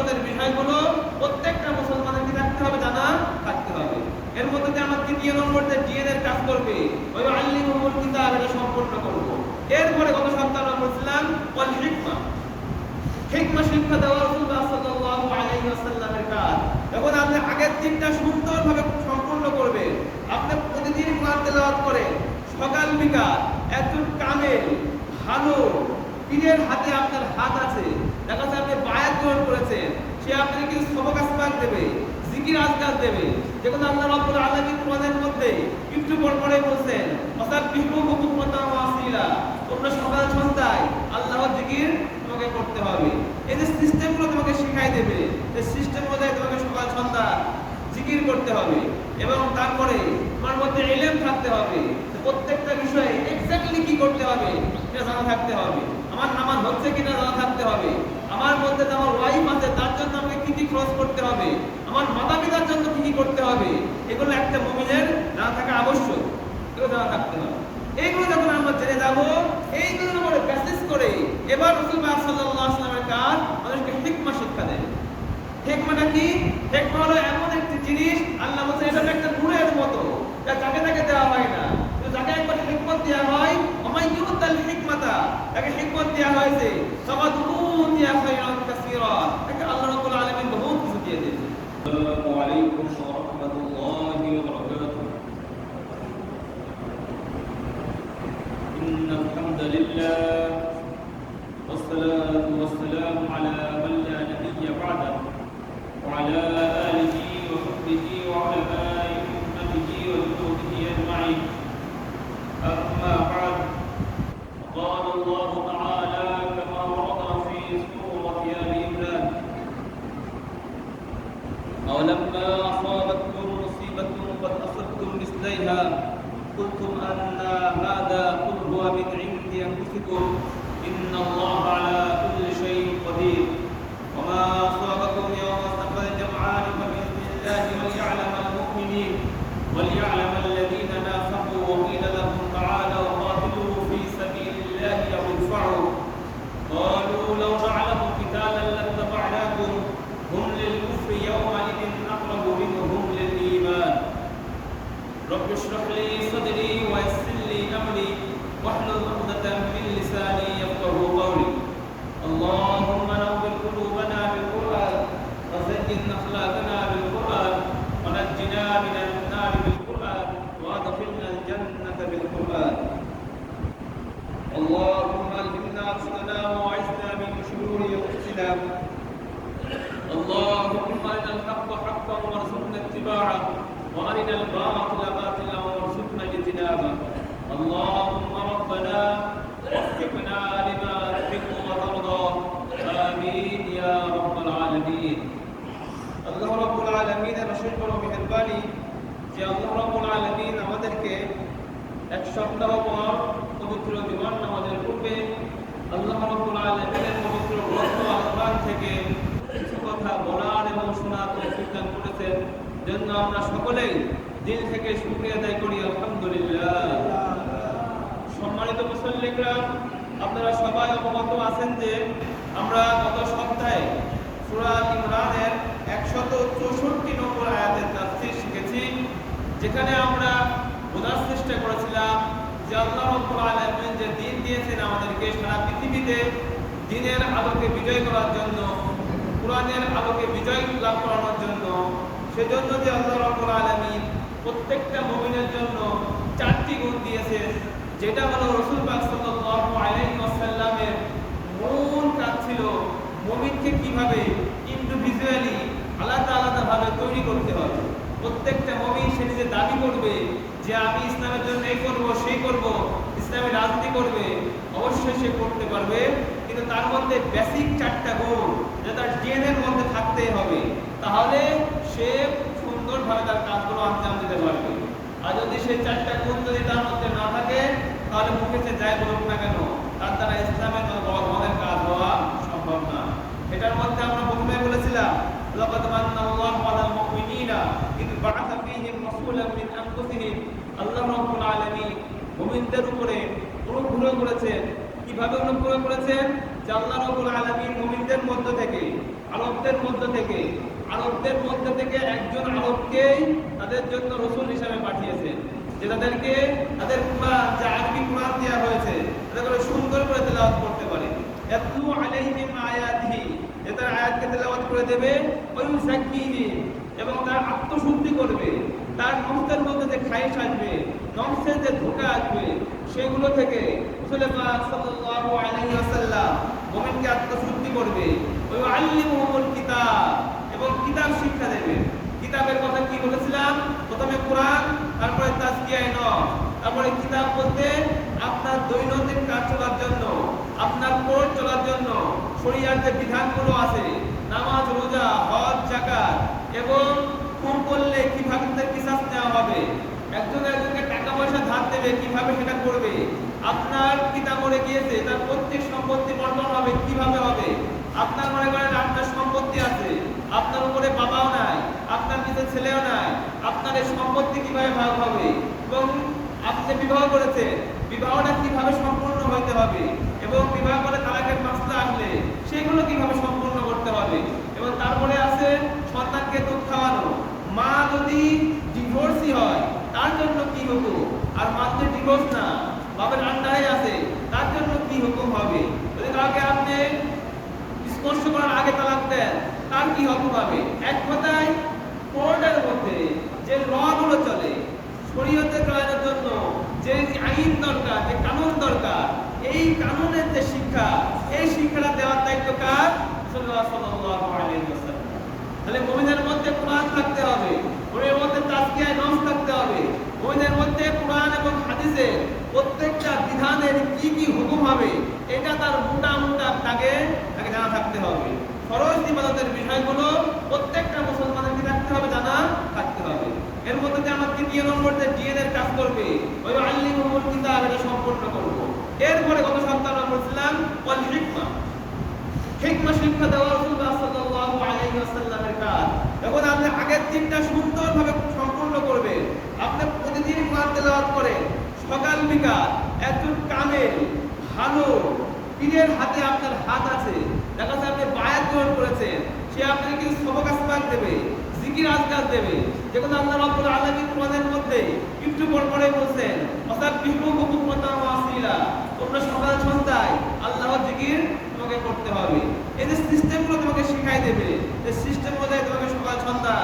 ইবাদতের বিষয়গুলো প্রত্যেকটা মুসলমানের কি থাকতে হবে জানা? থাকতে হবে। এর মধ্যে আমার তৃতীয় নম্বর যে ডিএন কাজ করবে, ওই আল্লিমুল কিতাব এটা সম্পূর্ণ করব। এরপরে গত সপ্তাহে বলছিলাম? হিকমা হিকমা শিক্ষা দেওয়া রাসূলুল্লাহ সাল্লাল্লাহু আলাইহি ওয়াসাল্লামের কাজ। যখন আপনি আগের দিনটা সুন্দরভাবে সম্পূর্ণ করবেন, আপনি প্রতিদিন কোরআন তেলাওয়াত করেন, সকাল বিকাল একজন কামেল ভালো, পীরের হাতে আপনার হাত আছে। দেখা যাচ্ছে আপনি বায়াত গ্রহণ করেছেন। সে আপনাকে কিছু সবক আসবাক দেবে, জিকির আজকার দেবে। যেগুলো আল্লাহ রাব্বুল আলামিন কোরআনের মধ্যে একটু পর পরে বলছেন অর্থাৎ বিহু হুকুমতা ওয়াসিলা তোমরা সকাল সন্ধ্যায় আল্লাহর জিকির তোমাকে করতে হবে। এই যে সিস্টেমগুলো তোমাকে শিখাই দেবে এই সিস্টেম অনুযায়ী তোমাকে সকাল সন্ধ্যা জিকির করতে হবে এবং তারপরে তোমার মধ্যে এলেম থাকতে হবে। প্রত্যেকটা বিষয়ে এক্স্যাক্টলি কি করতে হবে এটা জানা থাকতে হবে। আমার নামাজ হচ্ছে কিনা জানা থাকতে হবে। আমার মধ্যে আমার ওয়াইফ আছে, তার জন্য আমাকে কি কি খরচ করতে হবে? আমার মাতা পিতার জন্য কি কি করতে হবে? এগুলো একটা মুমিনের জানা থাকা আবশ্যক। এগুলো জানা থাকতে হবে। এইগুলো যখন আমরা জেনে যাব এইগুলোর উপরে বেসিস করে এবার রাসূলুল্লাহ সাল্লাল্লাহু আলাইহি ওয়াসাল্লামের কাজ আমাদেরকে হিকমা শিক্ষা দেয়। হিকমাটা কি? হিকমা হলো এমন একটি জিনিস, আল্লাহ বলছে এটা একটা নূরের মতো, যা যাকে তাকে দেওয়া হয় না। যাকে একবার হিকমত দেওয়া হয় আমায় ইউতাল হিকমাতা তাকে হিকমত দেওয়া হয়েছে সবাদ উতিয়া খায়রান কাসীরা তাকে আল্লাহ রাব্বুল আলামিন বহুত কিছু দিয়ে দিয়েছে السلام عليكم ورحمة الله وبركاته إن الحمد لله والصلاة والسلام على من لا نبي بعده وعلى مثليها قلتم أن هذا قل هو من عند أنفسكم. إن الله على كل شيء قدير. وما أصابكم يوم التقى الجمعان فبإذن الله وليعلم المؤمنين وليعلم الذين نافقوا وزين أخلاقنا بالقرآن ونجنا من النار بالقرآن وادخلنا الجنة بالقرآن. اللهم ألهمنا رشدنا وعزنا من شرور أنفسنا. اللهم أرنا الحق حقا وارزقنا اتباعه. وأرنا الباطل باطلا وارزقنا اجتنابه. اللهم ربنا وفقنا لما আল্লাহ রাব্বুল আলামিনের অশেষ বড় মেহেরবানি যে আল্লাহ রাব্বুল আলামিন আমাদেরকে এক সপ্তাহ পর পবিত্র নামাজের পূর্বে আল্লাহ রাব্বুল আলামিনের পবিত্র গ্রন্থ আল থেকে কিছু কথা বলার এবং শোনার করেছেন। জন্য আমরা সকলেই দিল থেকে শুকরিয়া আদায় করি, আলহামদুলিল্লাহ। সম্মানিত মুসল্লিকরা আপনারা সবাই অবগত আছেন যে আমরা গত সপ্তাহে সুরা ইমরানের একশত চৌষট্টি নম্বর আয়াতের তাফসীর শিখেছি, যেখানে আমরা বোঝার চেষ্টা করেছিলাম যে আল্লাহ রাব্বুল আলামিন যে দিন দিয়েছেন আমাদেরকে সারা পৃথিবীতে দিনের আলোকে বিজয় করার জন্য, কোরআনের আলোকে বিজয় লাভ করানোর জন্য, সেজন্য যে আল্লাহ রাব্বুল আলামিন প্রত্যেকটা মুমিনের জন্য চারটি গুণ দিয়েছে যেটা হলো রসুল পাক সাল্লাল্লাহু মূল কাজ ছিল মুমিনকে কীভাবে ইন্ডিভিজুয়ালি আলাদা আলাদা ভাবে তৈরি করতে হবে। প্রত্যেকটা মুমিন সে নিজে দাবি করবে যে আমি ইসলামের জন্য এই করব সেই করব ইসলামের রাজনীতি করবে, অবশ্যই সে করতে পারবে। কিন্তু তার মধ্যে বেসিক চারটা গুণ যেটা তার ডিএনএর মধ্যে থাকতে হবে, তাহলে সে সুন্দরভাবে তার কাজগুলো আঞ্জাম দিতে পারবে। আর যদি সেই চারটা গুণ যদি তার মধ্যে না থাকে, তাহলে মুখে সে যাই বলুক না কেন, তার দ্বারা ইসলামের কোনো বড় ধরনের কাজ মুমিনদের উপরে অনুগ্রহ করেছেন। কীভাবে অনুগ্রহ করেছেন? যে আল্লাহ রাব্বুল আলামিন মুমিনদের মধ্য থেকে, আরবদের মধ্য থেকে, আরবদের মধ্য থেকে একজন আরবকেই তাদের জন্য রসুল হিসাবে পাঠিয়েছেন, যে তাদেরকে, তাদের কোরআন, যে আরবি কোরআন দেওয়া হয়েছে, তাদের সুন্দর করে তেলাওয়াত করতে পারে। ইয়াতলু আলাইহিম আয়াতিহি, যে তার আয়াতকে তেলাওয়াত করে দেবে সাকিহিম এবং তার আত্মশুদ্ধি করবে। তার নফসের মধ্যে যে খাইশ আসবে নফসের যে ধোকা আসবে, সেগুলো থেকে পাক সাল্লাল্লাহু আলাইহি ওয়াসাল্লাম মুমিনকে আত্মশুদ্ধি করবে। ওই আল্লিমুহুল কিতাব এবং কিতাব শিক্ষা দেবে। কিতাবের কথা কি বলেছিলাম? প্রথমে কোরআন, তারপরে তাজকিয়ায়ে নফস তারপরে কিতাব বলতে আপনার দৈনন্দিন কাজ চলার জন্য, আপনার কোর্ট চলার জন্য, শরিয়ার যে বিধানগুলো আছে, নামাজ, রোজা, হজ জাকাত এবং খুন করলে কীভাবে তার কিসাস নেওয়া হবে? একজন একজনকে পয়সা ধার দেবে, কীভাবে সেটা করবে? আপনার পিতা মরে গিয়েছে, তার প্রত্যেক সম্পত্তি বন্টন হবে, কীভাবে হবে? আপনার মনে করেন আপনার সম্পত্তি আছে, আপনার উপরে বাবাও নাই, আপনার নিজের ছেলেও নাই, আপনার এই সম্পত্তি কীভাবে ভাগ হবে? এবং আপনি বিবাহ করেছেন, বিবাহটা কীভাবে সম্পূর্ণ হইতে হবে? এবং বিবাহ করে তালাকের মাসলা আসলে, সেগুলো কীভাবে সম্পূর্ণ করতে হবে? এবং তারপরে আছে, সন্তানকে দুধ খাওয়ানো। মা যদি ডিভোর্সই হয় তার জন্য কি হুকুম? আর মা যদি ডিভোর্স না বাবার আন্ডারে আছে, তার জন্য কি হুকুম হবে? যদি কাউকে আপনি স্পর্শ করার আগে তালাক দেন, তার কি হুকুম হবে? এক কথায় কোর্টের মধ্যে যে ল গুলো চলে, শরীয়তে চলানোর জন্য যে আইন দরকার, যে কানুন দরকার, এই কানুনের যে শিক্ষা, এই শিক্ষাটা দেওয়ার দায়িত্ব কার? সাল্লাল্লাহু আলাইহি ওয়াসাল্লাম। তাহলে মুমিনের মধ্যে কোরআন থাকতে হবে। মধ্যে তাজকিয়ায়ে নফস থাকতে হবে। মুমিনের মধ্যে কোরআন এবং হাদিসের প্রত্যেকটা বিধানের কি কি হুকুম হবে, এটা তার মোটা মোটা দাগে তাকে জানা থাকতে হবে। ফরজ ইবাদতের বিষয়গুলো প্রত্যেকটা মুসলমানের কি থাকতে হবে, জানা থাকতে হবে। এর মধ্যে যে আমার তৃতীয় নম্বর যে ডিএন কাজ করবে, ওই আল্লিমুল কিতাব এটা সম্পূর্ণ করব। এরপরে গত সপ্তাহে আমরা বলছিলাম, ওয়াল হিকমা। হিকমা শিক্ষা দেওয়া রাসূলুল্লাহ সাল্লাল্লাহু আলাইহি ওয়াসাল্লামের কাজ যখন আপনি আগের দিনটা সুন্দরভাবে সম্পূর্ণ করবেন, আপনি প্রতিদিন কোরআন তেলাওয়াত করেন, সকাল, বিকাল, একজন কামেল, ভালো, পীরের হাতে আপনার হাত আছে, দেখা যাচ্ছে আপনি বায়াত গ্রহণ করেছেন, সে আপনাকে কিছু আসবাক দেবে, জিকির আজকার দেবে। যেগুলো আল্লাহ রাব্বুল আলামিন কোরআনের মধ্যে একটু পর পরে বলছেন অর্থাৎ বিহু হুকুমতা ওয়াসিলা। তোমরা সকাল সন্ধ্যায় আল্লাহর জিকির তোমাকে করতে হবে এই যে সিস্টেমগুলো তোমাকে শিখাই দেবে এই সিস্টেম অনুযায়ী তোমাকে সকাল সন্ধ্যা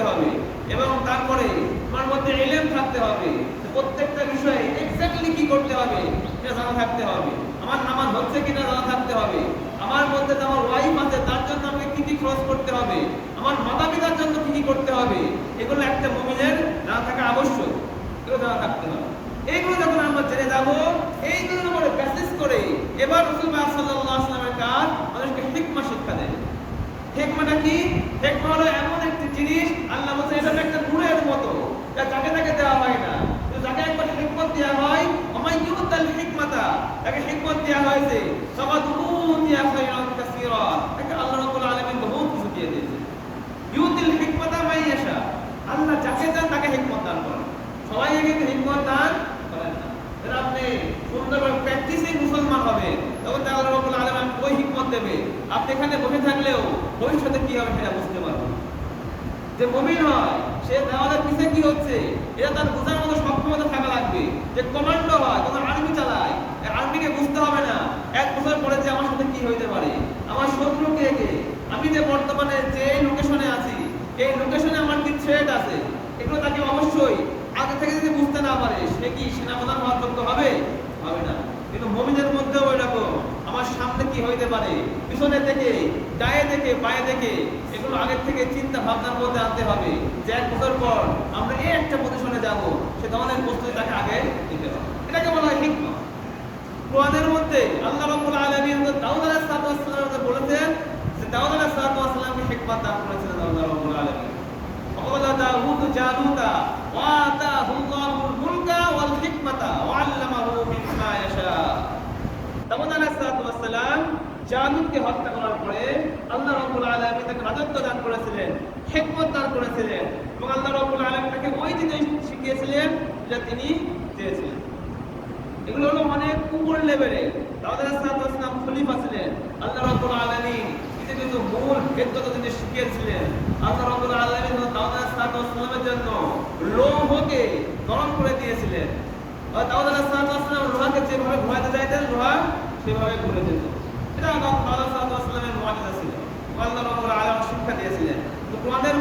করতে হবে এবং তারপরে তোমার মধ্যে এলেম থাকতে হবে। প্রত্যেকটা বিষয়ে এক্স্যাক্টলি কি করতে হবে? এটা জানা থাকতে হবে। আমার নামাজ হচ্ছে কিনা জানা থাকতে হবে। আমার মধ্যে আমার ওয়াইফ আছে, তার জন্য আমাকে কি কি খরচ করতে হবে? আমার মাতা পিতার জন্য কি কি করতে হবে? এগুলো একটা মুমিনের জানা থাকা আবশ্যক। এগুলো জানা থাকতে হবে। এইগুলো যখন আমরা জেনে যাব এইগুলোর উপরে বেসিস করে এবার রাসূলুল্লাহ সাল্লাল্লাহু আলাইহি ওয়াসাল্লামের কাজ মানুষকে হিকমা শিক্ষা দেয় হিকমাটা কি? হেকমা হলো এমন একটি জিনিস আল্লাহ বলছে এটা একটা নূরের মতো যা যাকে তাকে দেওয়া হয় না কিন্তু যাকে একবার হিকমত দেওয়া হয় আমায় ইউতাল হিকমাতা তাকে হিকমত দেওয়া হয়েছে সবাদ উতিয়া খায়রান কাসীরা তাকে আল্লাহ রাব্বুল আলামিন বহুত কিছু দিয়ে দিয়েছে ইউতিল হিকমাতা মাইয়াশা আল্লাহ যাকে চান তাকে হিকমত দান করেন সবাইকে কিন্তু হিকমত দান করেন না এরা আপনি সুন্দরভাবে প্র্যাকটিসেই মুসলমান হবে তখন তাহলে রব্বুল আলামিন ওই হিকমত দেবে আপনি এখানে বসে থাকলেও ভবিষ্যতে কি হবে সেটা বুঝতে পারবেন যে মুমিন হয়, সে দেওয়ালের পিছে কি হচ্ছে? এটা তার বোঝার মতো সক্ষমতা থাকা লাগবে। যে কমান্ডো হয়, কোনো আর্মি চালায় আর্মিকে বুঝতে হবে না। এক বছর পরে যে আমার সাথে কি হইতে পারে? আমার শত্রু কে কে? আমি যে বর্তমানে যে লোকেশনে আছি, এই লোকেশনে আমার কি থ্রেট আছে? এগুলো তাকে অবশ্যই আগে থেকে যদি বুঝতে না পারে, সে কি সেনাপ্রধান হওয়ার যোগ্য হবে? হবে না। কিন্তু মমিনের মধ্যেও এরকম আমার সামনে কি হইতে পারে? পিছনে থেকে, গায়ে দেখে পায়ে দেখে এগুলো আগের থেকে চিন্তা ভাবনার মধ্যে আনতে হবে। যে এক বছর পর আমরা এই একটা পজিশনে যাব, সে ধরনের প্রস্তুতি তাকে আগে দিতে হবে। এটাকে বলা হয় হিকমা কোরআনের মধ্যে আল্লাহ রাব্বুল আলামিন দাউদ আলাইহিস সালাম বলেছেন যে দাউদ আলাইহিস সালামকে হিকমত দান করেছিলেন আল্লাহ রাব্বুল আলামিন। ওয়ালা দাউদ জালুতা ওয়া আতাহুল্লাহুল মুলকা ওয়াল হিকমাতা, ওয়া আল্লামাহু জালুতকে হত্যা করার পরে আল্লাহ রাব্বুল আলামিন তাকে রাজত্ব দান করেছিলেন, হিকমত দান করেছিলেন এবং আল্লাহ রাব্বুল আলামিন তাকে ওই জিনিস শিখিয়েছিলেন যা তিনি চেয়েছিলেন এগুলো হলো অনেক উপর লেভেলে দাউদ খলিফা ছিলেন। আল্লাহ রাব্বুল আলামিন যে কিন্তু মূল শিখিয়েছিলেন। আল্লাহ দাউদ জন্য লৌহকে করে দিয়েছিলেন। দাউদ আলাইহিস সালাম লোহাকে যেভাবে চাইতেন, লোহা সেভাবে ঘুরে যেত। এটা দাউদ আলাইহিস সালামের মুআজিজা ছিল আল্লাহ রাব্বুল শিক্ষা দিয়েছিলেন। তো তোমাদের